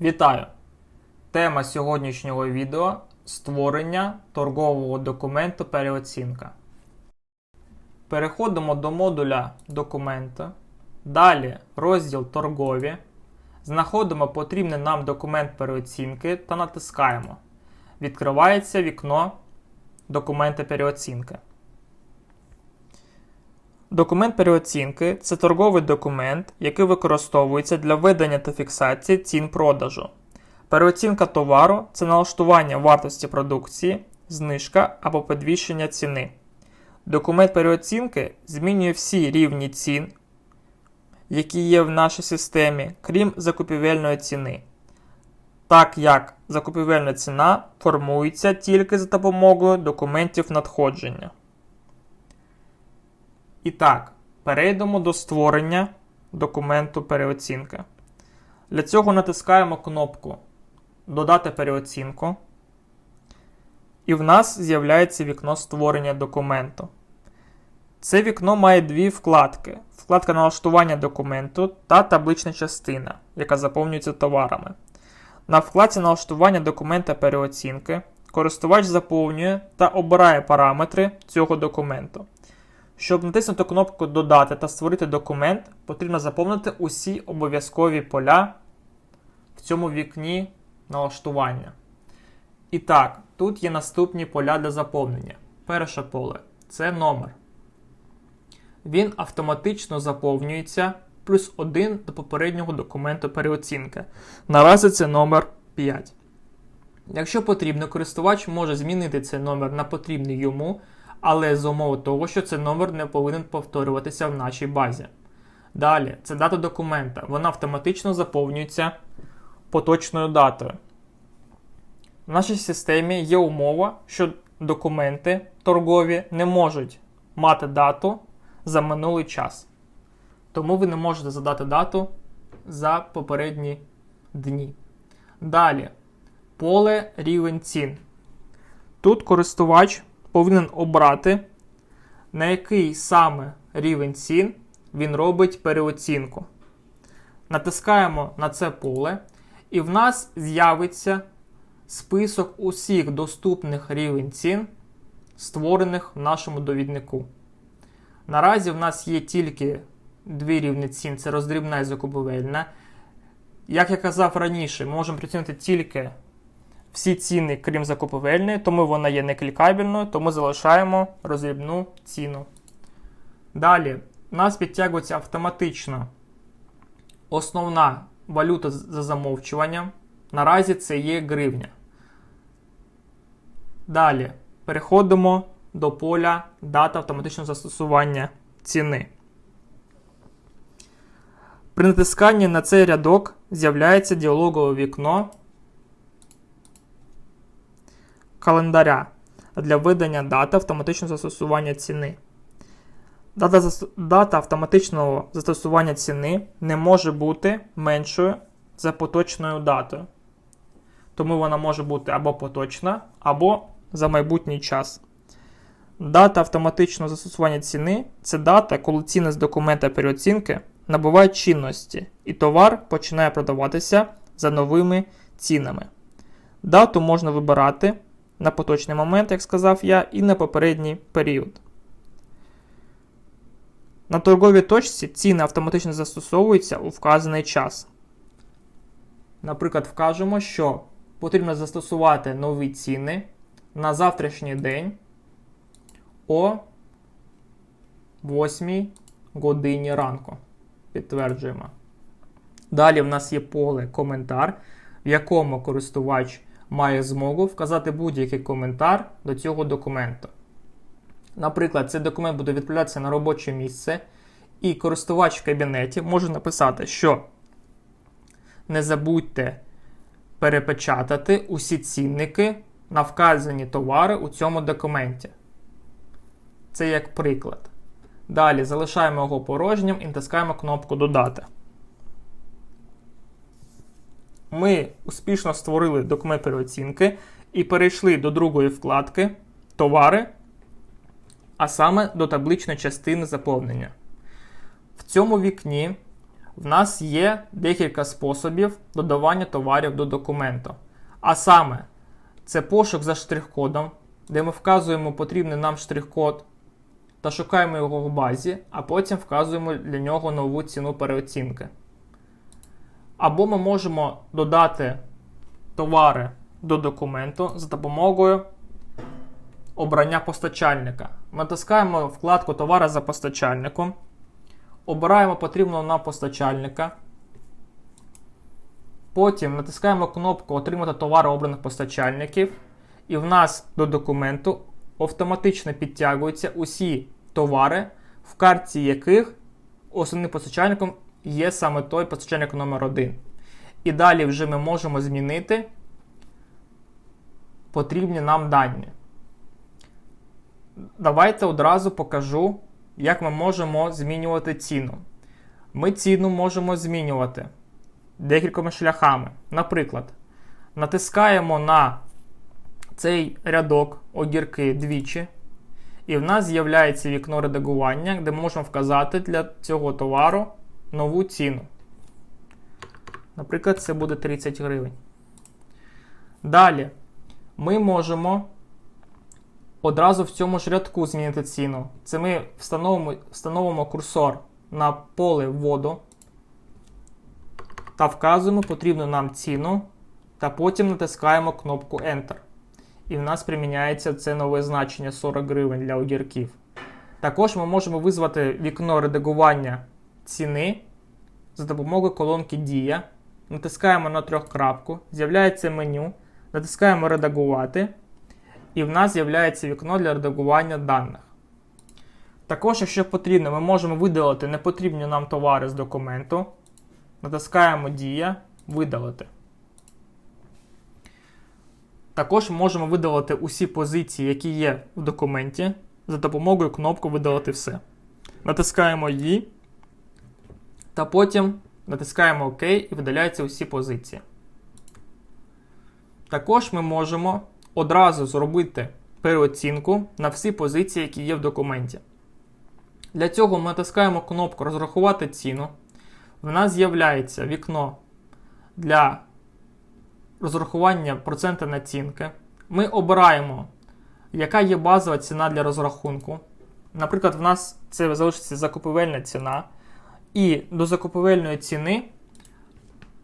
Вітаю! Тема сьогоднішнього відео створення торгового документу переоцінка. Переходимо до модуля документа. Далі розділ торгові. Знаходимо потрібний нам документ переоцінки та натискаємо. Відкривається вікно документи переоцінки. Документ переоцінки це торговий документ, який використовується для ведення та фіксації цін продажу. Переоцінка товару це налаштування вартості продукції, знижка або підвищення ціни. Документ переоцінки змінює всі рівні цін, які є в нашій системі, крім закупівельної ціни. Так як закупівельна ціна формується тільки за допомогою документів надходження. І так, перейдемо до створення документу переоцінки. Для цього натискаємо кнопку Додати переоцінку. І в нас з'являється вікно створення документу. Це вікно має дві вкладки: вкладка налаштування документу та таблична частина, яка заповнюється товарами. На вкладці налаштування документа переоцінки користувач заповнює та обирає параметри цього документу. Щоб натиснути кнопку Додати та створити документ, потрібно заповнити усі обов'язкові поля в цьому вікні налаштування. І так, тут є наступні поля для заповнення. Перше поле це номер. Він автоматично заповнюється плюс 1 до попереднього документу переоцінки. Наразі це номер 5. Якщо потрібно, користувач може змінити цей номер на потрібний йому, але з умови того, що цей номер не повинен повторюватися в нашій базі. Далі, це дата документа. Вона автоматично заповнюється поточною датою. В нашій системі є умова, що документи торгові не можуть мати дату за минулий час. Тому ви не можете задати дату за попередні дні. Далі, поле рівень цін. Тут користувач повинен обрати, на який саме рівень цін він робить переоцінку. Натискаємо на це поле, і в нас з'явиться список усіх доступних рівень цін, створених в нашому довіднику. Наразі в нас є тільки дві рівні цін: це роздрібна і закупівельна. Як я казав раніше, ми можемо прицінити тільки всі ціни, крім закупівельної, тому вона є неклікабельною, тому залишаємо роздрібну ціну. Далі, у нас підтягується автоматично основна валюта за замовчуванням. Наразі це є гривня. Далі переходимо до поля дата автоматичного застосування ціни. При натисканні на цей рядок з'являється діалогове вікно календаря для видання дати автоматичного застосування ціни. Дата, дата автоматичного застосування ціни не може бути меншою за поточною датою. Тому вона може бути або поточна, або за майбутній час. Дата автоматичного застосування ціни це дата, коли ціни з документа переоцінки набувають чинності, і товар починає продаватися за новими цінами. Дату можна вибирати на поточний момент, як сказав я, і на попередній період. На торговій точці ціни автоматично застосовуються у вказаний час. Наприклад, вкажемо, що потрібно застосувати нові ціни на завтрашній день о 8 годині ранку. Підтверджуємо. Далі в нас є поле коментар, в якому користувач має змогу вказати будь-який коментар до цього документу. Наприклад, цей документ буде відправлятися на робоче місце, і користувач в кабінеті може написати, що не забудьте перепечатати усі цінники на вказані товари у цьому документі. Це як приклад. Далі залишаємо його порожнім і натискаємо кнопку Додати. Ми успішно створили документ переоцінки і перейшли до другої вкладки Товари, а саме до табличної частини заповнення. В цьому вікні В нас є декілька способів додавання товарів до документу. А саме, це пошук за штрих-кодом, де ми вказуємо потрібний нам штрих-код та шукаємо його в базі, а потім вказуємо для нього нову ціну переоцінки. Або ми можемо додати товари до документу за допомогою обрання постачальника. Натискаємо вкладку Товари за постачальником, обираємо потрібного нам постачальника. Потім натискаємо кнопку Отримати товари обраних постачальників, і в нас до документу автоматично підтягуються усі товари, в картці яких основним постачальником є саме той постачальник номер 1 І далі вже ми можемо змінити потрібні нам дані. Давайте одразу покажу, як ми можемо змінювати ціну. Ми ціну можемо змінювати декількома шляхами. Наприклад, натискаємо на цей рядок огірки двічі, і в нас з'являється вікно редагування, де ми можемо вказати для цього товару нову ціну. Наприклад, це буде 30 гривень. Далі ми можемо одразу в цьому ж рядку змінити ціну. Це ми встановимо, встановимо курсор на поле вводу та вказуємо потрібну нам ціну, та потім натискаємо кнопку Enter. І в нас приміняється це нове значення 40 гривень для огірків. Також ми можемо визвати вікно редагування ціни за допомогою колонки Дія. Натискаємо на трьохкрапку, з'являється меню, натискаємо Редагувати, і в нас з'являється вікно для редагування даних. Також, якщо потрібно, ми можемо видалити непотрібні нам товари з документу. Натискаємо Дія, видалити. Також можемо видалити усі позиції, які є в документі, за допомогою кнопки Видалити все. Натискаємо її. Та потім натискаємо ОК і видаляються усі позиції. Також ми можемо одразу зробити переоцінку на всі позиції, які є в документі. Для цього ми натискаємо кнопку Розрахувати ціну. В нас з'являється вікно для розрахування процента націнки. Ми обираємо, яка є базова ціна для розрахунку. Наприклад, в нас це залишиться закупівельна ціна. І до закупівельної ціни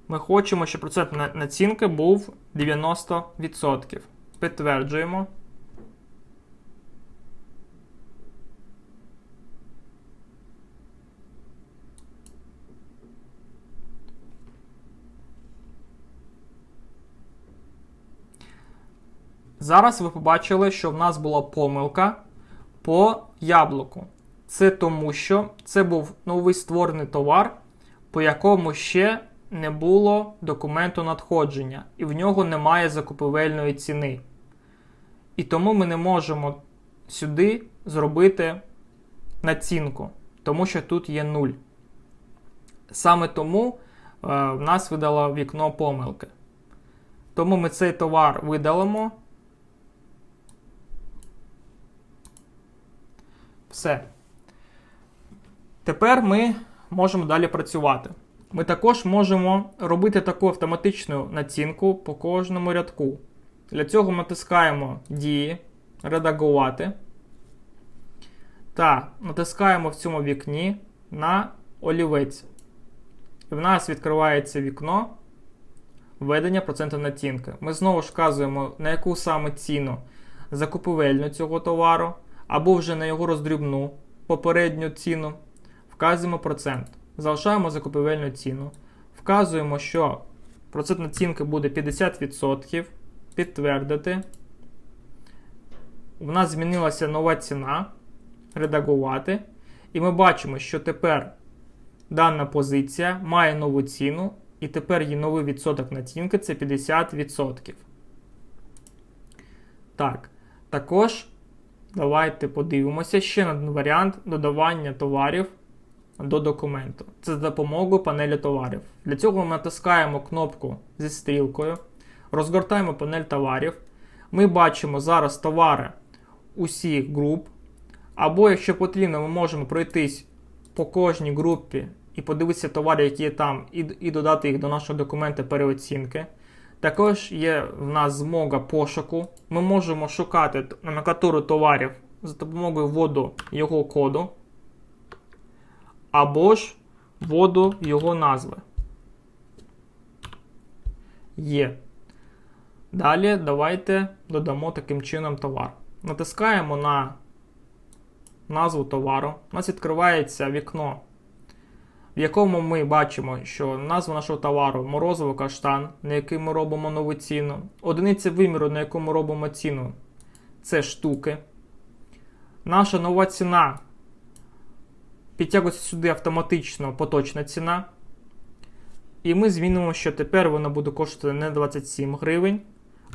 ми хочемо, щоб процент націнки був 90%. Підтверджуємо. Зараз ви побачили, що в нас була помилка по яблуку. Це тому, що це був новий створений товар, по якому ще не було документу надходження, і в нього немає закупівельної ціни. І тому ми не можемо сюди зробити націнку, тому що тут є 0. Саме тому е, в нас видало вікно помилки. Тому ми цей товар видалимо. Все. Тепер ми можемо далі працювати. Ми також можемо робити таку автоматичну націнку по кожному рядку. Для цього ми натискаємо Дії, Редагувати та натискаємо в цьому вікні на олівець. І в нас відкривається вікно введення проценту націнки. Ми знову ж вказуємо, на яку саме ціну закупівельну цього товару, або вже на його роздрібну попередню ціну. Вказуємо процент. Залишаємо закупівельну ціну. Вказуємо, що процент націнки буде 50%. Підтвердити. У нас змінилася нова ціна. Редагувати. І ми бачимо, що тепер дана позиція має нову ціну. І тепер її новий відсоток націнки це 50%. Так. Також давайте подивимося ще на один варіант додавання товарів до документу. Це за допомогою панелі товарів. Для цього ми натискаємо кнопку зі стрілкою, розгортаємо панель товарів. Ми бачимо зараз товари усіх груп. Або, якщо потрібно, ми можемо пройтись по кожній групі і подивитися товари, які є там, і, і додати їх до нашого документа переоцінки. Також є в нас змога пошуку. Ми можемо шукати номенклатуру товарів за допомогою вводу його коду або ж вводу його назви. Є. Далі давайте додамо таким чином товар. Натискаємо на назву товару. У нас відкривається вікно, в якому ми бачимо, що назва нашого товару морозиво каштан, на який ми робимо нову ціну. Одиниця виміру, на яку ми робимо ціну, це штуки. Наша нова ціна підтягується сюди автоматично поточна ціна. І ми змінимо, що тепер вона буде коштувати не 27 гривень,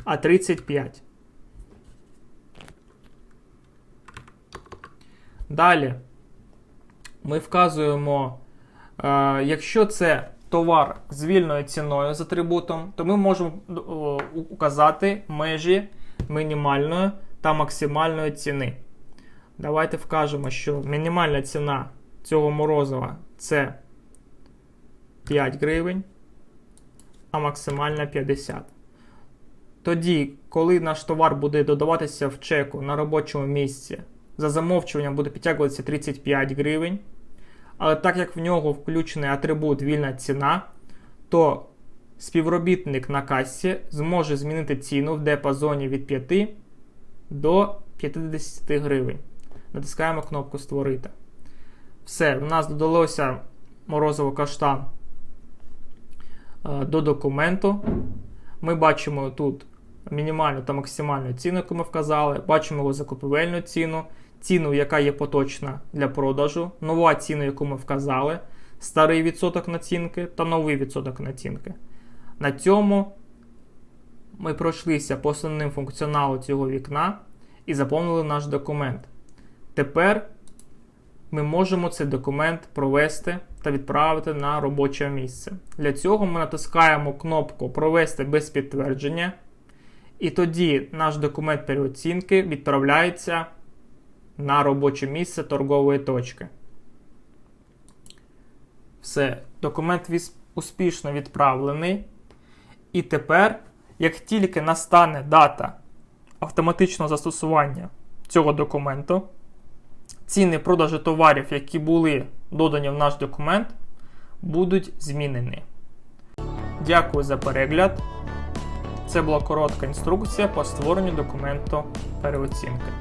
а 35. Далі ми вказуємо, е, якщо це товар з вільною ціною з атрибутом, то ми можемо о, указати межі мінімальної та максимальної ціни. Давайте вкажемо, що мінімальна ціна цього морозива це 5 гривень, а максимальна 50. Тоді, коли наш товар буде додаватися в чеку на робочому місці, за замовчуванням буде підтягуватися 35 гривень. Але так як в нього включений атрибут вільна ціна, то співробітник на касі зможе змінити ціну в диапазоні від 5 до 50 гривень. Натискаємо кнопку Створити. Все, в нас додалося морозиво каштан е, до документу. Ми бачимо тут мінімальну та максимальну ціну, яку ми вказали. Бачимо його закупівельну ціну, ціну, яка є поточна для продажу, нова ціна, яку ми вказали, старий відсоток націнки та новий відсоток націнки. На цьому ми пройшлися по основним функціоналу цього вікна і заповнили наш документ. Тепер ми можемо цей документ провести та відправити на робоче місце. Для цього ми натискаємо кнопку Провести без підтвердження, і тоді наш документ переоцінки відправляється на робоче місце торгової точки. Все, документ успішно відправлений. І тепер, як тільки настане дата автоматичного застосування цього документу, ціни продажу товарів, які були додані в наш документ, будуть змінені. Дякую за перегляд. Це була коротка інструкція по створенню документу переоцінки.